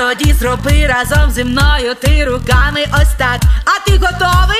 Тоді зроби разом зі мною ти руками ось так. А ти готовий?